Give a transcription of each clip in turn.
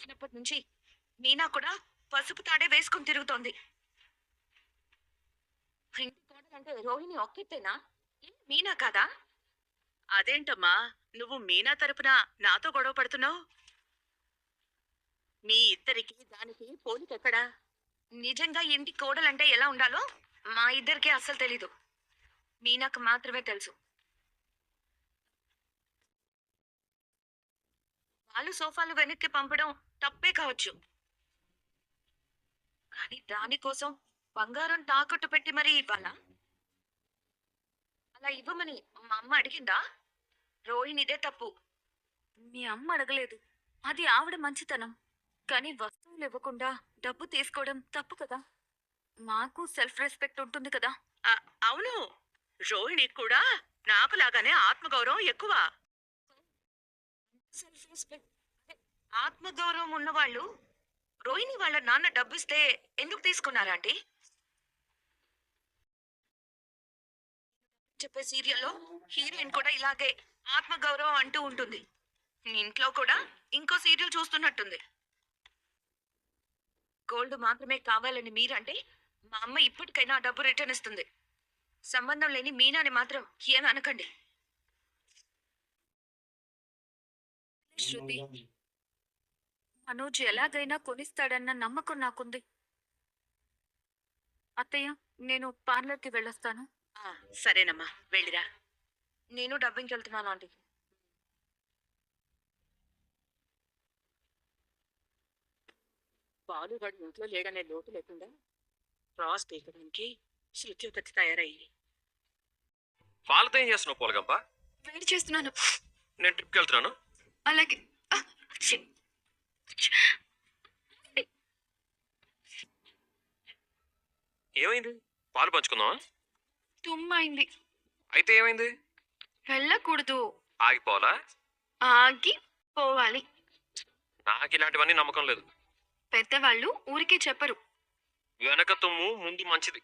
చూసినప్పటి నుంచి మీనా కూడా పసుపు తాడే వేసుకుని తిరుగుతోంది. ఇంటి కోడలంటే రోహిణి ఒక్కటేనా మీనా కాదా? అదేంటమ్మా నువ్వు మీనా తరపున నాతో గొడవ పడుతున్నావు? మీ ఇద్దరికి దానికి పోలికెక్కడా నిజంగా ఇంటి కోడలంటే ఎలా ఉండాలో మా ఇద్దరికి అస్సలు తెలీదు. మీనాకు మాత్రమే తెలుసు. వాళ్ళు సోఫాలు వెనక్కి పంపడం తప్పే కావచ్చు. కానీ దానికోసం బంగారం తాకట్టు పెట్టి మరీ ఇవ్వాలా? అలా ఇవ్వమని మా అమ్మ అడిగిందా? రోహిణిదే తప్పు. మీ అమ్మ అడగలేదు. అది ఆవిడ మంచితనం. కానీ వస్తువులు ఇవ్వకుండా డబ్బు తీసుకోవడం తప్పు కదా. మాకు సెల్ఫ్ రెస్పెక్ట్ ఉంటుంది కదా. అవును. రోహిణి కూడా నాకు లాగానే ఆత్మగౌరవం ఎక్కువ. ఆత్మగౌరవం ఉన్నవాళ్ళు రోహిణి వాళ్ళ నాన్న డబ్బిస్తే ఎందుకు తీసుకున్నారా అండి చెప్పే సీరియల్లో హీరోయిన్ కూడా ఇలాగే ఆత్మగౌరవం అంటూ ఉంటుంది. ఇంట్లో కూడా ఇంకో సీరియల్ చూస్తున్నట్టుంది. గోల్డ్ మాత్రమే కావాలని మీరంటే మా అమ్మ ఇప్పటికైనా డబ్బు రిటర్న్ ఇస్తుంది. సంబంధం లేని మీనాని మాత్రం ఏమి శృతి మనోజ్ ఎలాగైనా కొనిస్తాడన్న నమ్మకం నాకుంది. అత్తయ్య నేను పార్లర్కి వెళ్ళొస్తాను. ఆ, సరేనమ్మా వెళ్ళిరా. నేను డబ్బింగ్కి వెళ్తున్నాను ఆంటీ. బాలుగాడు ఇంట్లో లేడనే లోటు లేకుండా క్రాస్ పీకడానికి శృతి ఒకటి తయారయ్యి. పాలతో ఏం చేస్తున్నావు పోలగంప? వెయిట్ చేస్తున్నాను? నేను ట్రిప్కి వెళ్తున్నాను. అలాగే. ఏమైంది? పాలు పంచుకుందామా? తుమ్మైంది. అయితే ఏమైంది? వెళ్ళకూడదు. ఆగిపోవాలా? ఆగి పోవాలి. నాకు ఇలాంటివన్నీ నమ్మకం లేదు. పెద్దవాళ్ళు ఊరికే చెప్పరు. వెనక తుమ్ము ముందు మంచిది.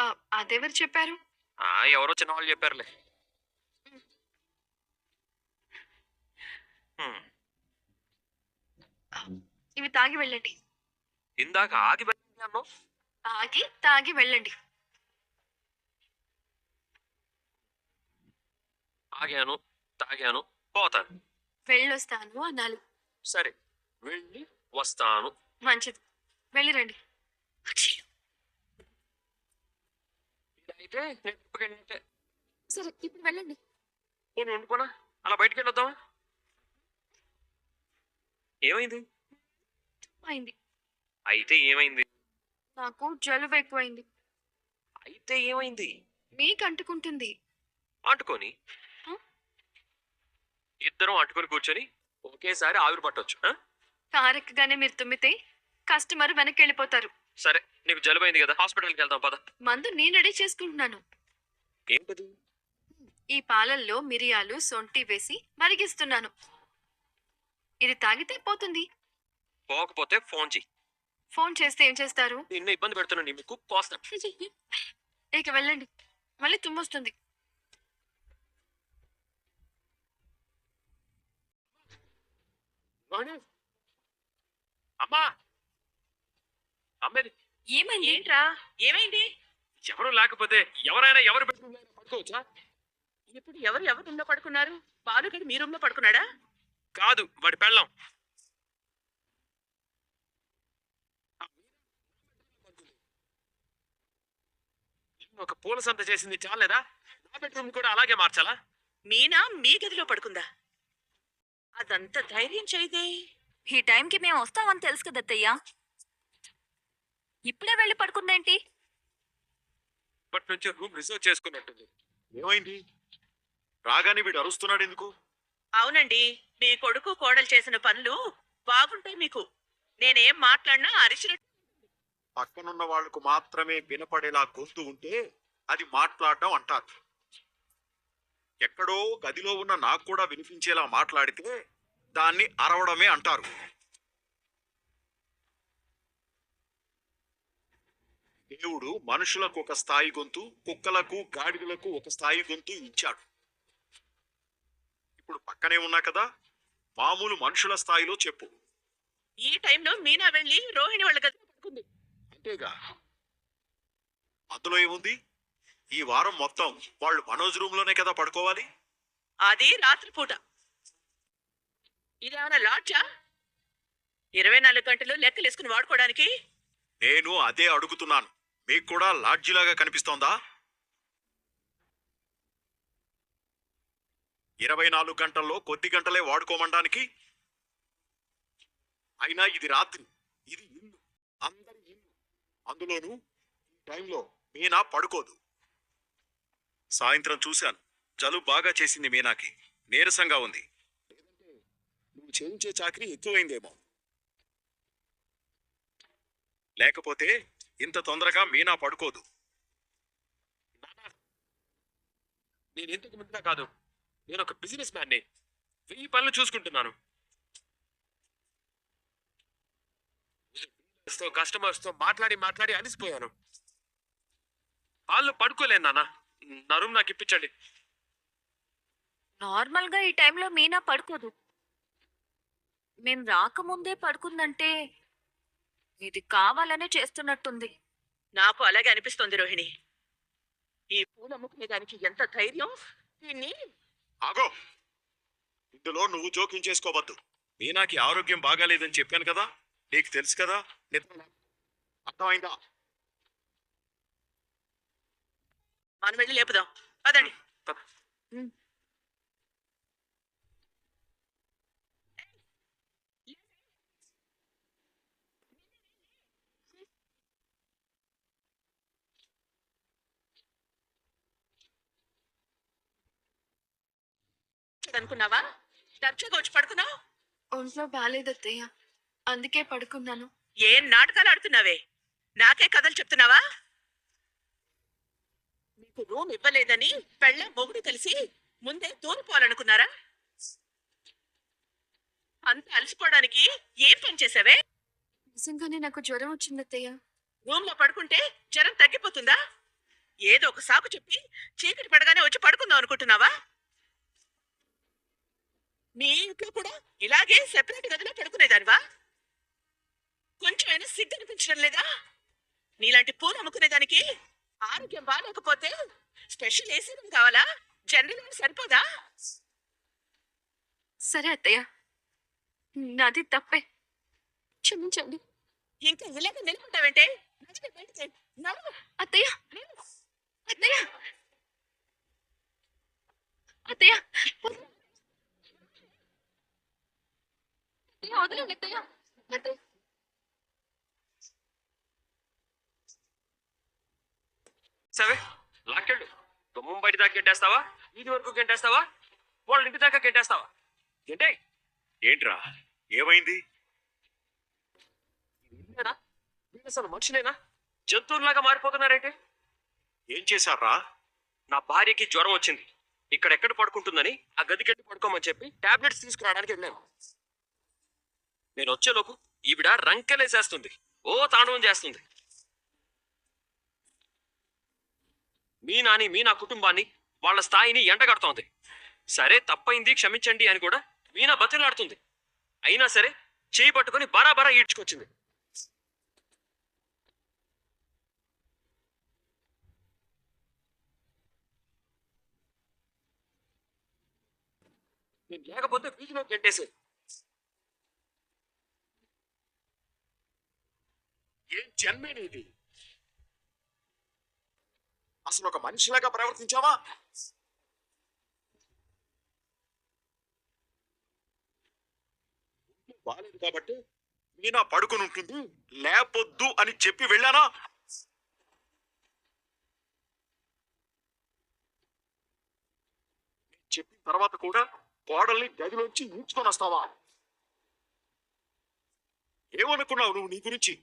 ఆ, అదెవరు చెప్పారు? ఆ ఎవరో చిన్నవాళ్ళు చెప్పారులే. ఇవి తాగి వెళ్ళండి. ఇందాక ఆగి అన్నావు ఆగి తాగి వెళ్ళండి. ఆగాను తాగాను పోతాను. వెళ్ళొస్తాను అనాలి సరే వెళ్ళి వస్తాను. మంచిది. వెళ్ళిరండి వెళ్ళినట్టే. సరే ఇప్పుడు వెళ్ళండి. నేను ఉండిపోనా అలా బయటికి వెళ్ళొద్దామా? ఏమైంది? అయింది అయితే ఏమైంది? నాకు జలుబు ఎక్కువైంది. అయితే ఏమైంది? మీకు అంటుకుంటుంది. అంటుకొని? ఆ? ఇద్దరం అంటుకొని కూర్చొని ఒకేసారి ఆవిరి పట్టొచ్చు ఆ? కారెక్కగానే మీరు తుమ్మితే కస్టమర్ వెనక్కి వెళ్ళిపోతారు. సరే నీకు జలుబైంది కదా హాస్పిటల్కి వెళ్దాం పద. మందు నేను రెడీ చేసుకుంటున్నాను. ఏంటది? ఈ పాలల్లో మిరియాలు సొంటి వేసి మరిగిస్తున్నాను. ఇది తాగితే పోతుంది. పోకపోతే ఫోన్ చెయ్యి ఫోన్ చేస్తే ఏం చేస్తారు? నిన్ను ఇబ్బంది పెడుతున్నా నీ మీకు కోస్తాను ఇక వెళ్ళండి. మళ్ళీ తుమ్మొస్తుంది? అమ్మా. అమ్మేది. ఏమైంది? ఏంట్రా? ఏమైంది? ఎవరు లేకపోతే ఎవరైనా ఎవరు పడుకోవచ్చా? ఇప్పుడు ఎవరు ఎవరు రూమ్లో పడుకున్నారు? బాలుగడు మీ రూమ్లో పడుకున్నాడా? కాదు వాడి పెళ్ళం. ఒక పూల సంత చేసింది చాలేదా? నా బెడ్రూమ్ కూడా అలాగే మార్చాలా? మీనా మీ గదిలో పడుకుందా? అదంత ధైర్యం చేయదే. ఈ టైంకి మేము వస్తామని తెలుసు కదా అత్తయ్య. ఇప్పుడే వెళ్ళి పడుకుందేంటి? ఇప్పటి నుంచి రూమ్ రిజర్వ్ చేసుకున్నట్టుంది. ఏమైంది? రాగానే వీడు అరుస్తున్నాడు ఎందుకు అవునండి మీ కొడుకు కోడలు చేసిన పనులు బాగుంటాయి మీకు. నేనేం మాట్లాడినా అరిచినట్టు పక్కనున్న వాళ్ళకు మాత్రమే వినపడేలా గొంతు ఉంటే అది మాట్లాడడం అంటారు. ఎక్కడో గదిలో ఉన్న నాకు కూడా వినిపించేలా మాట్లాడితే దాన్ని అరవడమే అంటారు. దేవుడు మనుషులకు ఒక స్థాయి గొంతు కుక్కలకు గాడిదలకు ఒక స్థాయి గొంతు ఇచ్చాడు. ఇప్పుడు పక్కనే ఉన్నా కదా? మామూలు మనుషుల స్థాయిలో చెప్పు. ఈ టైంలో మీనా వెళ్ళి రోహిణి వాళ్ళ గదిలో పడుకుంది. అంతేగా? అందులో ఏముంది? ఈ వారం మొత్తం వాళ్ళు మనోజ్ రూమ్లోనే కదా పడుకోవాలి? అది రాత్రిపూట. ఇదేమైనా లాడ్జా? ఇరవై నాలుగు గంటలు లెక్కలేసుకుని వాడుకోవడానికి? నేను అదే అడుగుతున్నాను. మీకు కూడా లాడ్జిలాగా కనిపిస్తోందా? ఇరవై నాలుగు గంటల్లో కొద్ది గంటలే వాడుకోమనడానికి అయినా ఇది రాత్రి. ఇది ఇల్లు. అందరి ఇల్లు. అందులోనూ ఈ టైంలో మీనా పడుకోదు. సాయంత్రం చూశాను. జలుబు బాగా చేసింది మీనాకి. నీరసంగా ఉంది. లేదంటే నువ్వు చేయించే చాకరీ ఎక్కువైందేమో. లేకపోతే ఇంత తొందరగా మీనా పడుకోదు. నేను ఇంతకు ముందుగా కాదు. నేను ఒక బిజినెస్ మ్యాన్ని. వెయ్యి పనులు చూసుకుంటున్నాను. తో కస్టమర్స్తో మాట్లాడి మాట్లాడి అలిసిపోయాను. వాళ్ళు పడుకోలేను నాన్న. నా రూమ్ నాకు ఇప్పించండి. నార్మల్గా ఈ టైంలో మీనా పడుకోదు. మేం రాకముందే పడుకుందంటే ఇది కావాలనే చేస్తున్నట్టుంది. నాకు అలాగే అనిపిస్తోంది రోహిణి. ఈ పూలు అమ్ముకునే దానికి ఎంత ధైర్యం? దీన్ని ఆగో. ఇందులో నువ్వు జోక్యం చేసుకోవద్దు. మీనాకి ఆరోగ్యం బాగాలేదని చెప్పాను కదా? నీకు తెలుసు కదా? అర్థమైందా? మనం వెళ్ళి లేపుదాం. పదండి. అనుకున్నావా దర్జాగా వచ్చి పడుకున్నావు? ఒంట్లో బాగాలేదత్తయ్య అందుకే పడుకున్నాను. ఏం నాటకాలు ఆడుతున్నావే? నాకే కథలు చెప్తున్నావా? మీకు రూమ్ ఇవ్వలేదని పెళ్ళ మొగుడు కలిసి ముందే దూరిపోవాలనుకున్నారా అంత అలసిపోవడానికి ఏం పని చేసావే? నిజంగానే నాకు జ్వరం వచ్చింది అత్తయ్య. రూమ్లో పడుకుంటే జ్వరం తగ్గిపోతుందా? ఏదో ఒక సాకు చెప్పి చీకటి పడగానే వచ్చి పడుకుందాం అనుకుంటున్నావా? మీ ఇంట్లో కూడా ఇలాగే సెపరేట్ గదిలో పడుకునేదానివా? కొంచెమైనా సిగ్గు అనిపించడం లేదా? నీలాంటి పూలు అమ్ముకునేదానికి ఆరోగ్యం బాగాలేకపోతే స్పెషల్ ఏసీ రూమ్ కావాలా? జనరల్ రూమ్ సరిపోదా? సరే అత్తయ్య. నాది తప్పే. క్షమించండి. ఇంకా ఇలాగ నిలబడ్డావంటే. అత్తయ్య. అత్తయ్య. అత్తయ్య అత్తయ్య వదలండి అత్తయ్య అత్తయ్య సరే లాక్కెళ్ళు గుమ్మం బయట దాకా గెంటేస్తావా వీధి వరకు గెంటేస్తావా వాళ్ళ ఇంటి దాకా గెంటేస్తావా ఏంటే ఏంట్రా? ఏమైంది? అసలు మనుషులేనా? జంతువులాగా మారిపోతున్నారేంటి? ఏం చేశారా నా భార్యకి జ్వరం వచ్చింది. ఇక్కడ ఎక్కడ పడుకుంటుందని ఆ గదికెళ్ళి పడుకోమని చెప్పి టాబ్లెట్స్ తీసుకురావడానికి వెళ్ళాను. నేను వచ్చేలోపు ఈవిడ రంకెలేసేస్తుంది. ఓ తాండవం చేస్తుంది. మీ నాని మీ నా కుటుంబాన్ని వాళ్ళ స్థాయిని ఎండగడుతోంది. సరే తప్పైంది క్షమించండి అని కూడా మీనా బతిలాడుతుంది. అయినా సరే చేయి పట్టుకొని బరాబరా ఈడ్చుకొచ్చింది. నేను లేకపోతే వీధిలోకి గెంటేసేది ఏం జన్మేనేది? అసలు ఒక మనిషిలాగా ప్రవర్తించావా? బాలేదు కాబట్టి మీనా పడుకుని ఉంటుంది లేపొద్దు అని చెప్పి వెళ్ళానా? చెప్పిన తర్వాత కూడా కోడల్ని గదిలోంచి ఊడ్చుకొని వస్తావా? ఏమనుకున్నావు నువ్వు నీ గురించి?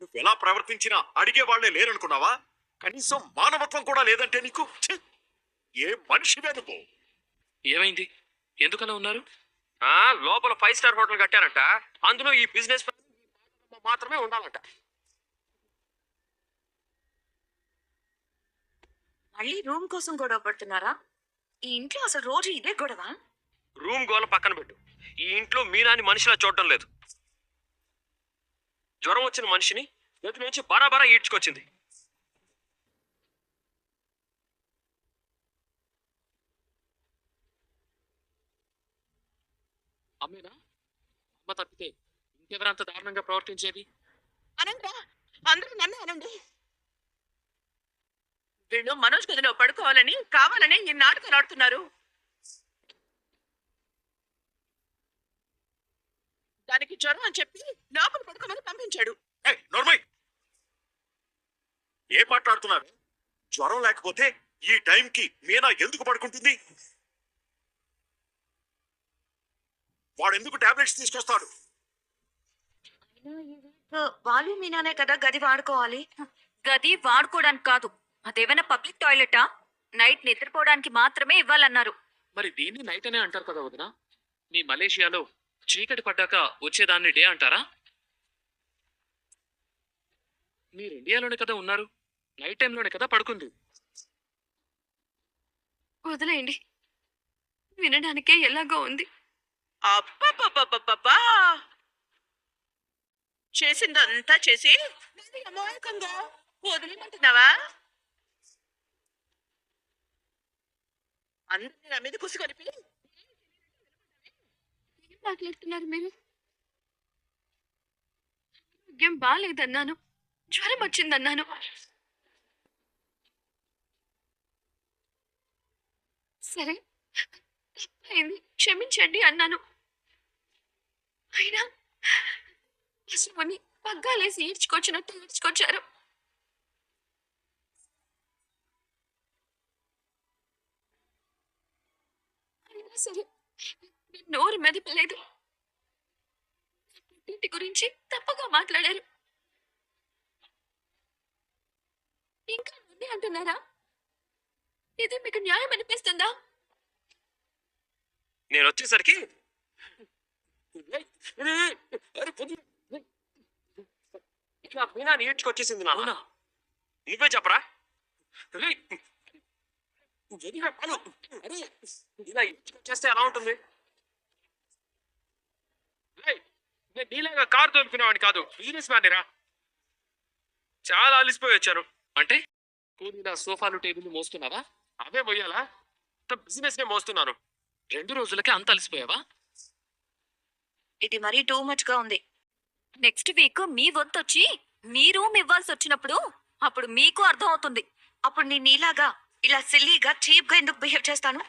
నువ్వు ఎలా ప్రవర్తించినా అడిగే వాళ్ళే లేరనుకున్నావా? కనీసం మానవత్వం కూడా లేదంటే నీకు! ఏ మనిషివే నువ్వు? ఏమైంది? ఎందుకలా ఉన్నారు? ఆ లోపల ఫైవ్ స్టార్ హోటల్ కట్టారంట. అందులో ఈ బిజినెస్ మాత్రమే ఉండాలంట. మళ్ళీ రూమ్ కోసం గొడవ పడుతున్నారా? ఈ ఇంట్లో అసలు రోజు ఇదే గొడవ? రూమ్ గోల పక్కన పెట్టు. ఈ ఇంట్లో మీనాని మనిషిలా చూడటం లేదు. జ్వరం వచ్చిన మనిషిని గది నుంచి బరాబరా ఈడ్చుకొచ్చింది. అమ్మేనా? అమ్మ తప్పితే ఇంకెవరంత దారుణంగా ప్రవర్తించేది? అనంతా అందరూ నన్ను అనండి. వీళ్ళు మనోజ్ గదిలో పడుకోవాలని కావాలని ఈ నాటకాలు ఆడుతున్నారు. దానికి జ్వరం అని చెప్పి లోపల పడుకోమని పంపించాడు. ఏం మాట్లాడుతున్నారు? జ్వరం లేకపోతే ఈ టైంకి మీనా ఎందుకు పడుకుంటుంది? వాడు ఎందుకు టాబ్లెట్స్ తీసుకొస్తాడు? వాళ్ళు మీనానే కదా గది వాడుకోవాలి? గది వాడుకోవడానికి కాదు. అదేమైనా పబ్లిక్ టాయిలెటా? నైట్ నిద్రపోవడానికి మాత్రమే ఇవ్వాలన్నారు. మరి దీన్ని నైట్ అనే అంటారు కదా వదిన. మీ మలేషియాలో చీకటి పడ్డాక వచ్చేదాన్ని డే అంటారా? మీరు ఇండియాలోనే కదా ఉన్నారు. నైట్ టైంలోనే కదా పడుకుంది. వదిలేయండి. వినడానికే ఎలాగో ఉంది. అబ్బబ్బబ్బబ్బబ్బా! చేసిందంతా చేసి అమాయకంగా. వదిలేమంటున్నావా? అందరినీ నా మీద కుసిగొలిపి ఏం మాట్లాడుతున్నారు మీరు? ఆరోగ్యం బాగాలేదన్నాను జ్వరం వచ్చిందన్నాను. సరే అయింది క్షమించండి అన్నాను. అయినా పశువుని పగ్గాలేసి ఈడ్చుకొచ్చినట్టు ఈడ్చుకొచ్చారు అయినా సరే నోరు మెదపలేదు. ఇంటి గురించి తప్పుగా మాట్లాడారు. ఇంకా నుండి అంటున్నారా? ఇది మీకు న్యాయం అనిపిస్తుందా? నేను వచ్చేసరికి ఇట్లా ఈడ్చుకొచ్చేసింది నాన్న. అవునా? నువ్వే చెప్పరా? ఇలా చేస్తే ఎలా ఉంటుంది? నేను నీలాగా కారు తోలుకునేవాడిని కాదు. బిజినెస్ మ్యాన్రా చాలా అలిసిపోయి వచ్చాను అంటే? కూలీల సోఫాలు టేబుల్ మోస్తున్నావా? అవే పోయాలా బిజినెస్ నే మోస్తున్నాను. రెండు రోజులకే అంత అలసిపోయావా? ఇది మరీ టూ మచ్గా ఉంది. నెక్స్ట్ వీక్ మీ వంతు వచ్చి మీ రూమ్ ఇవ్వాల్సి వచ్చినప్పుడు అప్పుడు మీకు అర్థం అవుతుంది అప్పుడు నేను నీలాగా ఇలా సిల్లీగా చీప్గా ఎందుకు బిహేవ్ చేస్తాను?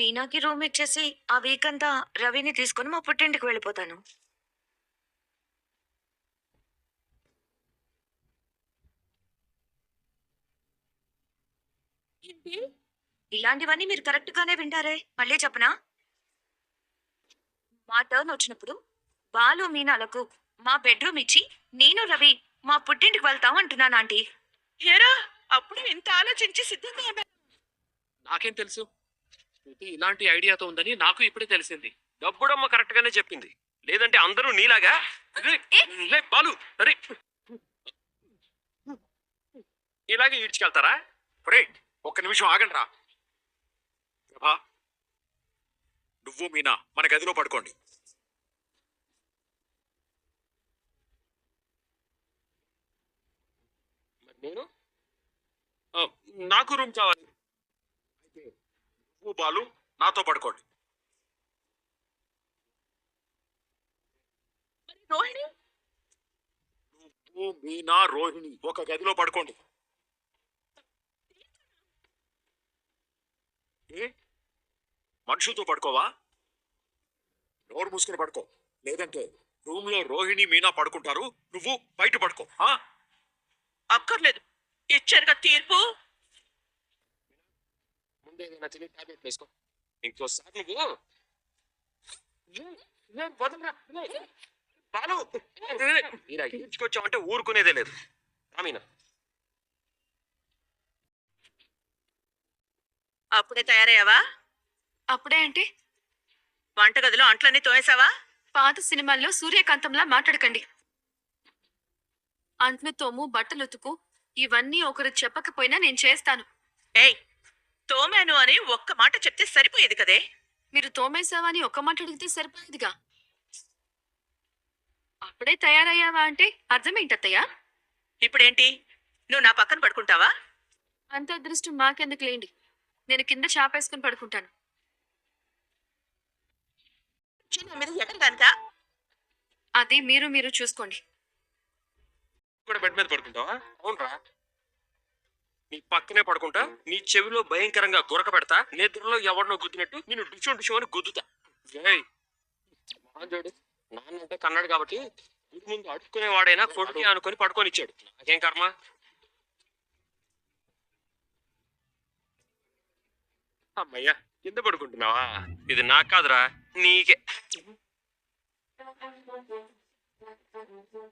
మీనాకి రూమ్ ఇచ్చేసి ఆ వీక్ అంతా రవిని తీసుకొని మా పుట్టింటికి వెళ్ళిపోతాను. ఇలాంటివన్నీ మీరు కరెక్ట్ గానే వింటారే మళ్ళీ చెప్పనా? మా టర్న్ వచ్చినప్పుడు బాలు మీనాలకు మా బెడ్రూమ్ ఇచ్చి నేను రవి మా పుట్టింటికి వెళ్తాం అంటున్నాను ఆంటీ. హేరా అప్పుడు ఇంత ఆలోచించి సిద్ధంగా నాకేం తెలుసు? శృతి ఇలాంటి ఐడియాతో ఉందని నాకు ఇప్పుడే తెలిసింది. డబ్బుడమ్మ కరెక్ట్ గానే చెప్పింది. లేదంటే అందరూ నీలాగా రేయ్, బాలు అరే ఇలాగే ఈడ్చుకెళ్తారా? రే ఒక్క నిమిషం ఆగండి రా. ప్రభా నువ్వు మీనా మన గదిలో పడుకోండి. మరి నేను? ఆ, నాకు రూమ్ కావాలి. నువ్వు బాలు నాతో పడుకోండి. రోహిణి? నువ్వు మీనా రోహిణి ఒక గదిలో పడుకోండి. ఏ? మనుషులతో పడుకోవా? నోరు మూసుకుని పడుకో. లేదంటే రూమ్లో రోహిణి మీనా పడుకుంటారు. నువ్వు బయట పడుకో. ఆ? అక్కర్లేదు. ఇచ్చారుగా తీర్పు? ముందే ఏదైనా తిని టాబ్లెట్ వేసుకో ఇంకోసారి నువ్వు బాలు ఇలా ఈడ్చుకొచ్చావంటే ఊరుకునేదే లేదు రామీనా అప్పుడే తయారయ్యావా? అప్పుడే అంటే వంటగదిలో అంట్లన్నీ తోమేశావా? పాత సినిమాల్లో సూర్యకాంతంలా మాట్లాడకండి. అంట్లు తోము బట్టలు ఉతుకు ఇవన్నీ ఒకరు చెప్పకపోయినా నేను చేస్తాను. ఏయ్ తోమాను అని ఒక్క మాట చెప్తే సరిపోయేది కదే? మీరు తోమేశావని ఒక్క మాట అడిగితే సరిపోయేదిగా? అప్పుడే తయారయ్యావా అంటే అర్థం ఏంటత్తయ్యా ఇప్పుడేంటి? నువ్వు నా పక్కన పడుకుంటావా? అంత అదృష్టం మాకెందుకు లేండి. నేను కింద చాపేసుకుని పడుకుంటాను. చిన్న మీద ఎగరడానిక అది మీరు మీరు చూసుకోండి. కూడా బెడ్ మీద పడుకుంటావా? అవునరా. నీ పక్కనే పడుకుంటా నీ చెవిలో భయంకరంగా గురక పెడతా నిద్రలో ఎవరినో గుద్దినట్టు నేను డిషు డిషు అని గుద్దుతా. జయ్ మహాజోడు నాన్నంటే కన్నాడు కాబట్టి గుడి ముందు అడుక్కునేవాడైనా కొడుకు అనుకుని పడుకొని ఇచ్చాడు నాకేం కర్మ? అమ్మయ్యా కింద పడుకుంటున్నావా? ఇది నాకు కాదురా నీకే.